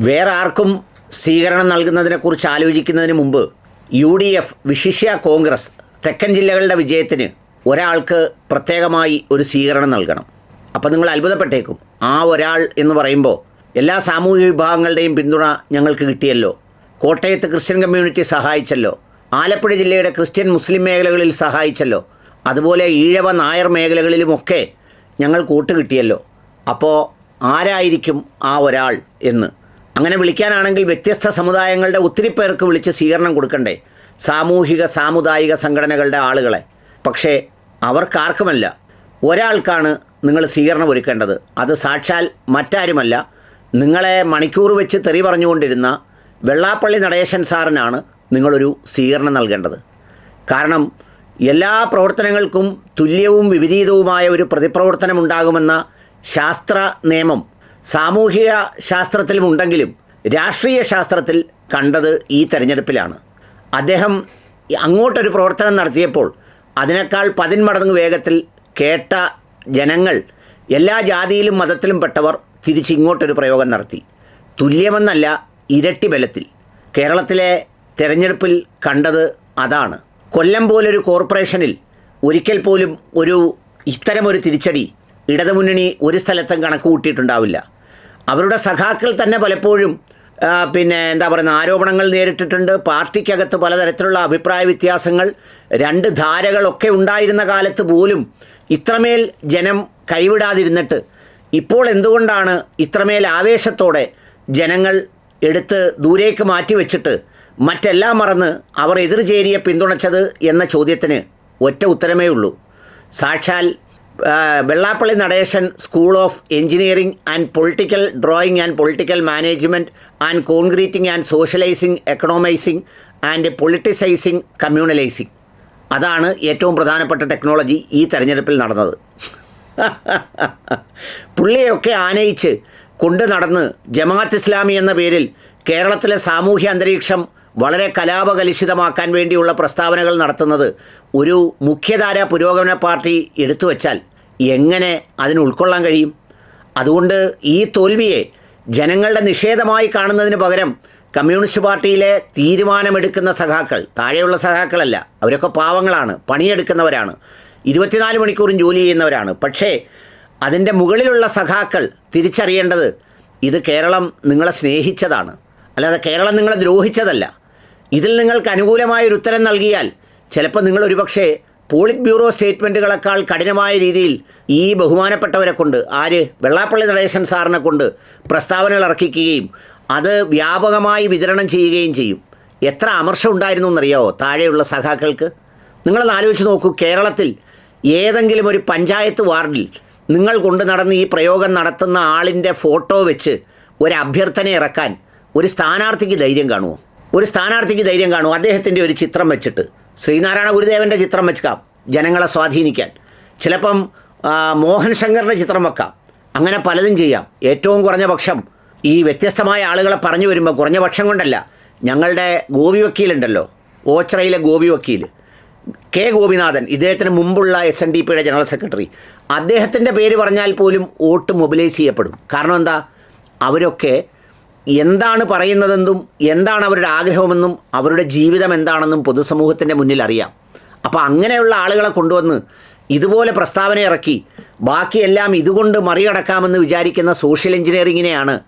വേറെ ആർക്കും സ്വീകരണം നൽകുന്നതിനെക്കുറിച്ച് ആലോചിക്കുന്നതിന് മുമ്പ് യു ഡി എഫ് വിശിഷ്യ കോൺഗ്രസ് തെക്കൻ ജില്ലകളുടെ വിജയത്തിന് ഒരാൾക്ക് പ്രത്യേകമായി ഒരു സ്വീകരണം നൽകണം. അപ്പോൾ നിങ്ങൾ അത്ഭുതപ്പെട്ടേക്കും. ആ ഒരാൾ എന്ന് പറയുമ്പോൾ എല്ലാ സാമൂഹിക വിഭാഗങ്ങളുടെയും പിന്തുണ ഞങ്ങൾക്ക് കിട്ടിയല്ലോ. കോട്ടയത്ത് ക്രിസ്ത്യൻ കമ്മ്യൂണിറ്റി സഹായിച്ചല്ലോ. ആലപ്പുഴ ജില്ലയുടെ ക്രിസ്ത്യൻ മുസ്ലിം മേഖലകളിൽ സഹായിച്ചല്ലോ. അതുപോലെ ഈഴവ നായർ മേഖലകളിലുമൊക്കെ ഞങ്ങൾ കൂട്ട് കിട്ടിയല്ലോ. അപ്പോൾ ആരായിരിക്കും ആ ഒരാൾ എന്ന്? അങ്ങനെ വിളിക്കാനാണെങ്കിൽ വ്യത്യസ്ത സമുദായങ്ങളുടെ ഒത്തിരി പേർക്ക് വിളിച്ച് സ്വീകരണം കൊടുക്കണ്ടേ? സാമൂഹിക സാമുദായിക സംഘടനകളുടെ ആളുകളെ. പക്ഷേ അവർക്കാർക്കുമല്ല. ഒരാൾക്കാണ് നിങ്ങൾ സ്വീകരണം ഒരുക്കേണ്ടത്. അത് സാക്ഷാൽ മറ്റാരുമല്ല. നിങ്ങളെ മണിക്കൂർ വെച്ച് തെറി പറഞ്ഞുകൊണ്ടിരുന്ന വെള്ളാപ്പള്ളി നടേശൻ സാറിനാണ് നിങ്ങളൊരു സ്വീകരണം നൽകേണ്ടത്. കാരണം എല്ലാ പ്രവർത്തനങ്ങൾക്കും തുല്യവും വിപരീതവുമായ ഒരു പ്രതിപ്രവർത്തനം ഉണ്ടാകുമെന്ന ശാസ്ത്ര നിയമം സാമൂഹിക ശാസ്ത്രത്തിലുമുണ്ടെങ്കിലും രാഷ്ട്രീയ ശാസ്ത്രത്തിൽ കണ്ടത് ഈ തെരഞ്ഞെടുപ്പിലാണ്. അദ്ദേഹം അങ്ങോട്ടൊരു പ്രവർത്തനം നടത്തിയപ്പോൾ അതിനേക്കാൾ പതിന്മടങ്ങ് വേഗത്തിൽ കേട്ട ജനങ്ങൾ എല്ലാ ജാതിയിലും മതത്തിലും പെട്ടവർ തിരിച്ചിങ്ങോട്ടൊരു പ്രയോഗം നടത്തി. തുല്യമെന്നല്ല ഇരട്ടി ബലത്തിൽ. കേരളത്തിലെ തെരഞ്ഞെടുപ്പിൽ കണ്ടത് അതാണ്. കൊല്ലം പോലൊരു കോർപ്പറേഷനിൽ ഒരിക്കൽ പോലും ഒരു ഇത്തരമൊരു തിരിച്ചടി ഇടതുമുന്നണി ഒരു സ്ഥലത്തും കണക്ക് കൂട്ടിയിട്ടുണ്ടാവില്ല. അവരുടെ സഖാക്കൾ തന്നെ പലപ്പോഴും പിന്നെ എന്താ പറയുന്ന ആരോപണങ്ങൾ നേരിട്ടിട്ടുണ്ട്. പാർട്ടിക്കകത്ത് പലതരത്തിലുള്ള അഭിപ്രായ വ്യത്യാസങ്ങൾ രണ്ട് ധാരകളൊക്കെ ഉണ്ടായിരുന്ന കാലത്ത് പോലും ഇത്രമേൽ ജനം കൈവിടാതിരുന്നിട്ട് ഇപ്പോൾ എന്തുകൊണ്ടാണ് ഇത്രമേൽ ആവേശത്തോടെ ജനങ്ങൾ എടുത്ത് ദൂരേക്ക് മാറ്റി വെച്ചിട്ട് മറ്റെല്ലാം മറന്ന് അവർ എതിർചേരിയെ പിന്തുണച്ചത് എന്ന ചോദ്യത്തിന് ഒറ്റ ഉത്തരമേ ഉള്ളൂ. സാക്ഷാൽ Vellappally Natesan school of engineering and political drawing and political management and concreting and socialising economising and politicising communalising അതാണ് ഏറ്റവും പ്രധാനപ്പെട്ട ടെക്നോളജി ഈ തെരഞ്ഞെടുപ്പിൽ നടന്നത്. പുള്ളിയൊക്കെ ആനയിച്ച് കൊണ്ടു നടന്ന് ജമാഅത്ത് ഇസ്ലാമി എന്ന പേരിൽ കേരളത്തിലെ സാമൂഹ്യ അന്തരീക്ഷം വളരെ കലാപകലുഷിതമാക്കാൻ വേണ്ടിയുള്ള പ്രസ്താവനകൾ നടത്തുന്നത് ഒരു മുഖ്യധാര പുരോഗമന പാർട്ടി എടുത്തു വച്ചാൽ എങ്ങനെ അതിന് ഉൾക്കൊള്ളാൻ കഴിയും? അതുകൊണ്ട് ഈ തോൽവിയെ ജനങ്ങളുടെ നിഷേധമായി കാണുന്നതിന് പകരം കമ്മ്യൂണിസ്റ്റ് പാർട്ടിയിലെ തീരുമാനമെടുക്കുന്ന സഖാക്കൾ താഴെയുള്ള സഖാക്കളല്ല അവരൊക്കെ പാവങ്ങളാണ് പണിയെടുക്കുന്നവരാണ് ഇരുപത്തിനാല് മണിക്കൂറും ജോലി ചെയ്യുന്നവരാണ്. പക്ഷേ അതിന്റെ മുകളിലുള്ള സഖാക്കൾ തിരിച്ചറിയേണ്ടത് ഇത് കേരളം നിങ്ങളെ സ്നേഹിച്ചതാണ്. അല്ലാതെ കേരളം നിങ്ങളെ ദ്രോഹിച്ചതല്ല. ഇതിൽ നിങ്ങൾക്ക് അനുകൂലമായ ഒരു ഉത്തരം നൽകിയാൽ ചിലപ്പോൾ നിങ്ങൾ ഒരുപക്ഷെ പോളിറ്റ് ബ്യൂറോ സ്റ്റേറ്റ്മെന്റുകളെക്കാൾ കഠിനമായ രീതിയിൽ ഈ ബഹുമാനപ്പെട്ടവരെ കൊണ്ട് ആര്? വെള്ളാപ്പള്ളി നടേശൻ സാറിനെ കൊണ്ട് പ്രസ്താവനകൾ ഇറക്കിക്കുകയും അത് വ്യാപകമായി വിതരണം ചെയ്യുകയും ചെയ്യും. എത്ര അമർഷം ഉണ്ടായിരുന്നു എന്നറിയാവോ താഴെയുള്ള സഖാക്കൾക്ക്? നിങ്ങളൊന്ന് ആലോചിച്ച് നോക്കൂ കേരളത്തിൽ ഏതെങ്കിലും ഒരു പഞ്ചായത്ത് വാർഡിൽ നിങ്ങൾ കൊണ്ടു നടന്ന് ഈ പ്രയോഗം നടത്തുന്ന ആളിന്റെ ഫോട്ടോ വെച്ച് ഒരു അഭ്യർത്ഥന ഇറക്കാൻ ഒരു സ്ഥാനാർത്ഥിക്ക് ധൈര്യം കാണുമോ ഒരു സ്ഥാനാർത്ഥിക്ക് ധൈര്യം കാണുമോ അദ്ദേഹത്തിന്റെ ഒരു ചിത്രം വെച്ചിട്ട്. ശ്രീനാരായണ ഗുരുദേവന്റെ ചിത്രം വെക്കാം ജനങ്ങളെ സ്വാധീനിക്കാൻ. ചിലപ്പം മോഹൻ ശങ്കറിന്റെ ചിത്രം വെക്കാം. അങ്ങനെ പലതും ചെയ്യാം. ഏറ്റവും കുറഞ്ഞ പക്ഷം ഈ വ്യത്യസ്തമായ ആളുകളെ പറഞ്ഞു വരുമ്പോൾ കുറഞ്ഞ പക്ഷം കൊണ്ടല്ല ഞങ്ങളുടെ ഗോപി വക്കീലുണ്ടല്ലോ ഓച്ചറയിലെ ഗോപി വക്കീൽ കെ ഗോപിനാഥൻ ഇദ്ദേഹത്തിന് മുമ്പുള്ള എസ് എൻ ഡി പിയുടെ ജനറൽ സെക്രട്ടറി. അദ്ദേഹത്തിന്റെ പേര് പറഞ്ഞാൽ പോലും വോട്ട് മൊബിലൈസ് ചെയ്യപ്പെടും. കാരണം എന്താ? അവരൊക്കെ എന്താണ് പറയുന്നതെന്നും എന്താണ് അവരുടെ ആഗ്രഹമെന്നും അവരുടെ ജീവിതം എന്താണെന്നും പൊതുസമൂഹത്തിന്റെ മുന്നിൽ അറിയാം. അപ്പോൾ അങ്ങനെയുള്ള ആളുകളെ കൊണ്ടുവന്ന് ഇതുപോലെ പ്രസ്താവന ഇറക്കി ബാക്കിയെല്ലാം ഇതുകൊണ്ട് മറികടക്കാമെന്ന് വിചാരിക്കുന്ന സോഷ്യൽ എഞ്ചിനീയറിങ്ങിനെയാണ്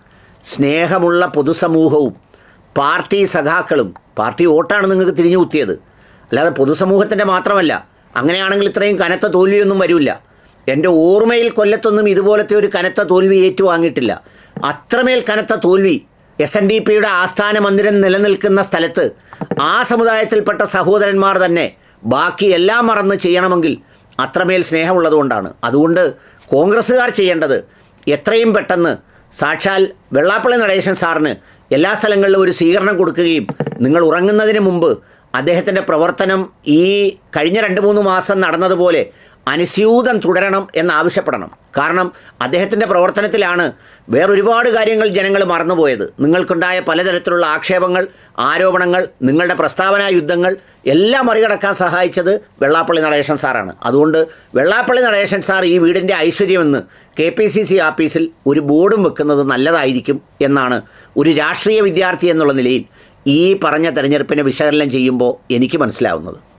സ്നേഹമുള്ള പൊതുസമൂഹവും പാർട്ടി സഖാക്കളും പാർട്ടി വോട്ടാണ് നിങ്ങൾക്ക് തിരിഞ്ഞു കുത്തിയത് അല്ലാതെ പൊതുസമൂഹത്തിന്റെ മാത്രമല്ല അങ്ങനെയാണെങ്കിൽ ഇത്രയും കനത്ത തോൽവിയൊന്നും വരില്ല. എന്റെ ഓർമ്മയിൽ കൊല്ലത്തൊന്നും ഇതുപോലത്തെ ഒരു കനത്ത തോൽവി ഏറ്റുവാങ്ങിയിട്ടില്ല. അത്രമേൽ കനത്ത തോൽവി എസ് എൻ ഡി പിയുടെ ആസ്ഥാന മന്ദിരം നിലനിൽക്കുന്ന സ്ഥലത്ത് ആ സമുദായത്തിൽപ്പെട്ട സഹോദരന്മാർ തന്നെ ബാക്കി എല്ലാം മറന്ന് ചെയ്യണമെങ്കിൽ അത്രമേൽ സ്നേഹമുള്ളതുകൊണ്ടാണ്. അതുകൊണ്ട് കോൺഗ്രസ്സുകാർ ചെയ്യേണ്ടത് എത്രയും പെട്ടെന്ന് സാക്ഷാൽ വെള്ളാപ്പള്ളി നടേശൻ സാറിന് എല്ലാ സ്ഥലങ്ങളിലും ഒരു സ്വീകരണം കൊടുക്കുകയും നിങ്ങൾ ഉറങ്ങുന്നതിന് മുമ്പ് അദ്ദേഹത്തിന്റെ പ്രവർത്തനം ഈ കഴിഞ്ഞ രണ്ട് മൂന്ന് മാസം നടന്നതുപോലെ അനുസ്യൂതം തുടരണം എന്നാവശ്യപ്പെടണം. കാരണം അദ്ദേഹത്തിന്റെ പ്രവർത്തനത്തിലാണ് വേറൊരുപാട് കാര്യങ്ങൾ ജനങ്ങൾ മറന്നുപോയത്. നിങ്ങൾക്കുണ്ടായ പലതരത്തിലുള്ള ആക്ഷേപങ്ങൾ ആരോപണങ്ങൾ നിങ്ങളുടെ പ്രസ്താവനാ യുദ്ധങ്ങൾ എല്ലാം മറികടക്കാൻ സഹായിച്ചത് വെള്ളാപ്പള്ളി നടേശൻ സാറാണ്. അതുകൊണ്ട് വെള്ളാപ്പള്ളി നടേശൻ സാർ ഈ വീടിന്റെ ഐശ്വര്യമെന്ന് കെ പി സി സി ആഫീസിൽ ഒരു ബോർഡും വെക്കുന്നത് നല്ലതായിരിക്കും എന്നാണ് ഒരു രാഷ്ട്രീയ വിദ്യാർത്ഥി എന്നുള്ള നിലയിൽ ഈ പറഞ്ഞ തെരഞ്ഞെടുപ്പിനെ വിശകലനം ചെയ്യുമ്പോൾ എനിക്ക് മനസ്സിലാവുന്നത്.